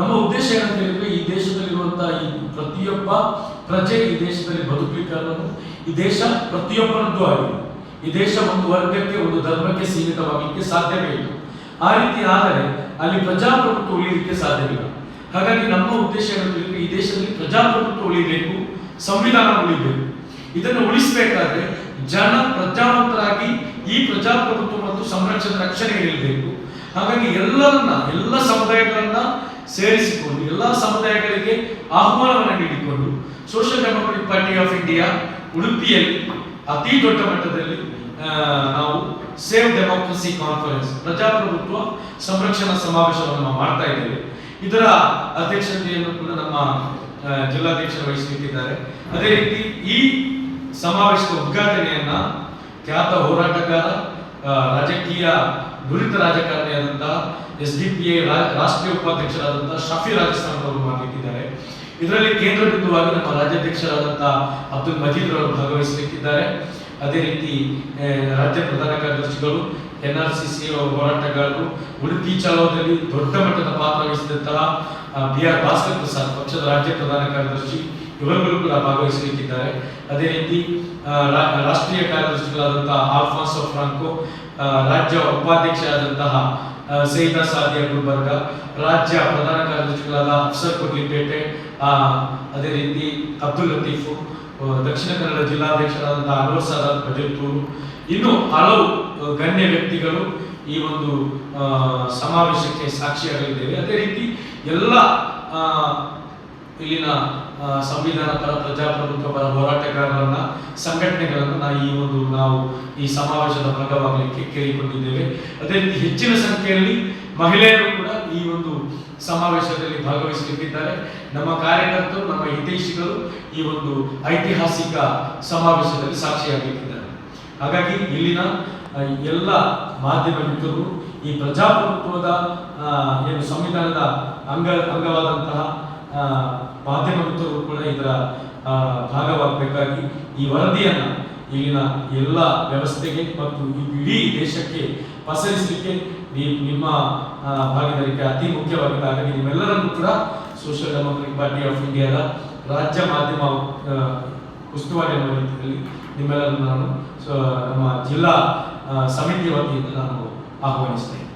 ನಮ್ಮ ಉದ್ದೇಶ ಏನಂತ ಹೇಳಿದ್ರೆ ಈ ದೇಶದಲ್ಲಿರುವಂತಹ ಈ ಪ್ರತಿಯೊಬ್ಬ ಪ್ರಜೆ ಈ ದೇಶದಲ್ಲಿ ಬದುಕಲಿಕ್ಕೆ ಈ ದೇಶ ಪ್ರತಿಯೊಬ್ಬರದ್ದು ಆಗಿದೆ. ಈ ದೇಶ ಒಂದು ವರ್ಗಕ್ಕೆ, ಒಂದು ಧರ್ಮಕ್ಕೆ ಸೀಮಿತವಾಗಲಿಕ್ಕೆ ಸಾಧ್ಯವೇ ಇಲ್ಲ. ಆ ರೀತಿ ಆದರೆ ಅಲ್ಲಿ ಪ್ರಜಾಪ್ರಭುತ್ವ ಉಳಿಯಲಿಕ್ಕೆ ಸಾಧ್ಯವಿಲ್ಲ ಹಾಗಾಗಿ ನಮ್ಮ ಉದ್ದೇಶ ಏನಂತ ಈ ದೇಶದಲ್ಲಿ ಪ್ರಜಾಪ್ರಭುತ್ವ ಉಳಿಬೇಕು, ಸಂವಿಧಾನ ಉಳಿಬೇಕು. ಇದನ್ನು ಉಳಿಸಬೇಕಾದ್ರೆ ಜನ ಪ್ರಜಾವಂತರಾಗಿ ಈ ಪ್ರಜಾಪ್ರಭುತ್ವ ಮತ್ತು ಸಂರಕ್ಷಣೆ ರಕ್ಷಣೆ ಇರಬೇಕು. ಹಾಗಾಗಿ ಎಲ್ಲರನ್ನ, ಎಲ್ಲ ಸಮುದಾಯಗಳನ್ನ ಸೇರಿಸಿಕೊಂಡು, ಎಲ್ಲ ಸಮುದಾಯಗಳಿಗೆ ಆಹ್ವಾನವನ್ನು ನೀಡಿಕೊಂಡು social democratic party of India ಉಡುಪಿಯಲ್ಲಿ, ಅತಿ ದೊಡ್ಡ ಮಟ್ಟದಲ್ಲಿ ನಾವು ಸೇವ್ ಡೆಮೋಕ್ರಸಿ ಕಾನ್ಫರೆನ್ಸ್ ಪ್ರಜಾಪ್ರಭುತ್ವ ಸಂರಕ್ಷಣಾ ಸಮಾವೇಶವನ್ನು ನಾವು ಮಾಡ್ತಾ ಇದ್ದೇವೆ. ಇದರ ಅಧ್ಯಕ್ಷತೆಯನ್ನು ಕೂಡ ನಮ್ಮ ಜಿಲ್ಲಾಧ್ಯಕ್ಷ ಜಿಲ್ಲಾಧ್ಯಕ್ಷರು ವಹಿಸಲಿಕ್ಕಿದ್ದಾರೆ. ಅದೇ ರೀತಿ ಈ ಸಮಾವೇಶದ ಉದ್ಘಾಟನೆಯನ್ನ ಖ್ಯಾತ ಹೋರಾಟಗಾರ ರಾಜಕೀಯ ನುರಿತ ರಾಜಕಾರಣಿಯಾದಂತಹ ಎಸ್ ಡಿ ಪಿ ಎ ರಾಷ್ಟ್ರೀಯ ಉಪಾಧ್ಯಕ್ಷರಾದಂತಹ ಶಫಿ ರಾಜಸ್ಥಾನ್ ಅವರು ಮಾಡಲಿಕ್ಕಿದ್ದಾರೆ. ಇದರಲ್ಲಿ ಕೇಂದ್ರ ಬಿಂದುವಾಗಿ ನಮ್ಮ ರಾಜ್ಯಾಧ್ಯಕ್ಷರಾದಂತಹ ಅಬ್ದುಲ್ ಮಜೀದ್ ರವರು ಭಾಗವಹಿಸಲಿಕ್ಕಿದ್ದಾರೆ. ಅದೇ ರೀತಿ ರಾಜ್ಯ ಪ್ರಧಾನ ಕಾರ್ಯದರ್ಶಿಗಳು, ಎನ್ ಆರ್ ಸಿ ಸಿ ಹೋರಾಟಗಾರರು, ಉಡುಪಿ ಚಲೋದಲ್ಲಿ ದೊಡ್ಡ ಮಟ್ಟದ ಪಾತ್ರ ವಹಿಸಿದಂತಹ ಬಿ ಆರ್ ಭಾಸ್ಕರ್ ಪ್ರಸಾದ್, ಪಕ್ಷದ ರಾಜ್ಯ ಪ್ರಧಾನ ಕಾರ್ಯದರ್ಶಿ ಇವರುಗಳು ಕೂಡ ಭಾಗವಹಿಸಲಿಕ್ಕಿದ್ದಾರೆ ಅದೇ ರೀತಿ ರಾಷ್ಟ್ರೀಯ ಕಾರ್ಯದರ್ಶಿಗಳಾದಂತಹ ಆಲ್ಫಾನ್ಸೋ ಫ್ರಾಂಕೊ ರಾಜ್ಯ ಉಪಾಧ್ಯಕ್ಷರಾದಂತಹ ಸೈದಾ ಸಾದಿಯಾ ಗುಲ್ಬರ್ಗ, ರಾಜ್ಯ ಪ್ರಧಾನ ಕಾರ್ಯದರ್ಶಿಗಳಾದ ಅಫ್ಸರ್ ಕೊಡ್ಲಿಪೇಟೆ ಅದೇ ರೀತಿ ಅಬ್ದುಲ್ ಲತೀಫು ದಕ್ಷಿಣ ಕನ್ನಡ ಜಿಲ್ಲಾಧ್ಯಕ್ಷರಾದಂತಹ ಅನ್ವರ್ ಸಾದಾತ್ ಬಜೆತ್ತೂರು ಇನ್ನು ಹಲವು ಗಣ್ಯ ವ್ಯಕ್ತಿಗಳು ಈ ಒಂದು ಸಮಾವೇಶಕ್ಕೆ ಸಾಕ್ಷಿಯಾಗಲಿದ್ದೇವೆ. ಅದೇ ರೀತಿ, ಎಲ್ಲ ಇಲ್ಲಿನ ಸಂವಿಧಾನ ಪರ ಪ್ರಜಾಪ್ರಭುತ್ವ ಪರ ಹೋರಾಟಗಾರರನ್ನ, ಸಂಘಟನೆಗಳನ್ನು ಈ ಒಂದು ನಾವು ಈ ಸಮಾವೇಶದ ಭಾಗವಾಗಲಿಕ್ಕೆ ಕೇಳಿಕೊಂಡಿದ್ದೇವೆ. ಅದೇ ರೀತಿ ಹೆಚ್ಚಿನ ಸಂಖ್ಯೆಯಲ್ಲಿ ಮಹಿಳೆಯರು ಕೂಡ ಈ ಒಂದು ಸಮಾವೇಶದಲ್ಲಿ ಭಾಗವಹಿಸಲಿಕ್ಕಿದ್ದಾರೆ. ನಮ್ಮ ಕಾರ್ಯಕರ್ತರು, ನಮ್ಮ ಹಿತೈಷಿಗಳು ಈ ಒಂದು ಐತಿಹಾಸಿಕ ಸಮಾವೇಶದಲ್ಲಿ ಸಾಕ್ಷಿಯಾಗಲಿಕ್ಕಿದ್ದಾರೆ. ಹಾಗಾಗಿ ಇಲ್ಲಿನ ಎಲ್ಲ ಮಾಧ್ಯಮ ಮಿತ್ರರು ಈ ಪ್ರಜಾಪ್ರಭುತ್ವದ ಏನು ಸಂವಿಧಾನದ ಅಂಗ, ಅಂಗವಾದಂತಹ ಮಾಧ್ಯಮ ಮಿತ್ರರು ಕೂಡ ಇದರ ಭಾಗವಾಗಬೇಕಾಗಿ ಈ ವರದಿಯನ್ನು ಇಲ್ಲಿನ ಎಲ್ಲ ವ್ಯವಸ್ಥೆಗೆ ಮತ್ತು ಇಡೀ ದೇಶಕ್ಕೆ ಪಸರಿಸಲಿಕ್ಕೆ ನಿಮ್ಮ ಭಾಗಿದಾರಿಕೆ ಅತಿ ಮುಖ್ಯವಾಗಿದೆ ಹಾಗಾಗಿ ನಿಮ್ಮೆಲ್ಲರನ್ನು ಕೂಡ ಸೋಷಿಯಲ್ ಡೆಮೋಕ್ರೆಟಿಕ್ ಪಾರ್ಟಿ ಆಫ್ ಇಂಡಿಯಾದ ರಾಜ್ಯ ಮಾಧ್ಯಮ ಉಸ್ತುವಾರಿ ಅನ್ನೋ ರೀತಿಯಲ್ಲಿ ನಿಮ್ಮೆಲ್ಲರನ್ನು ನಾನು ನಮ್ಮ ಜಿಲ್ಲಾ ಸಮಿತಿ ವತಿಯಿಂದ ನಾನು ಆಹ್ವಾನಿಸ್ತೇನೆ.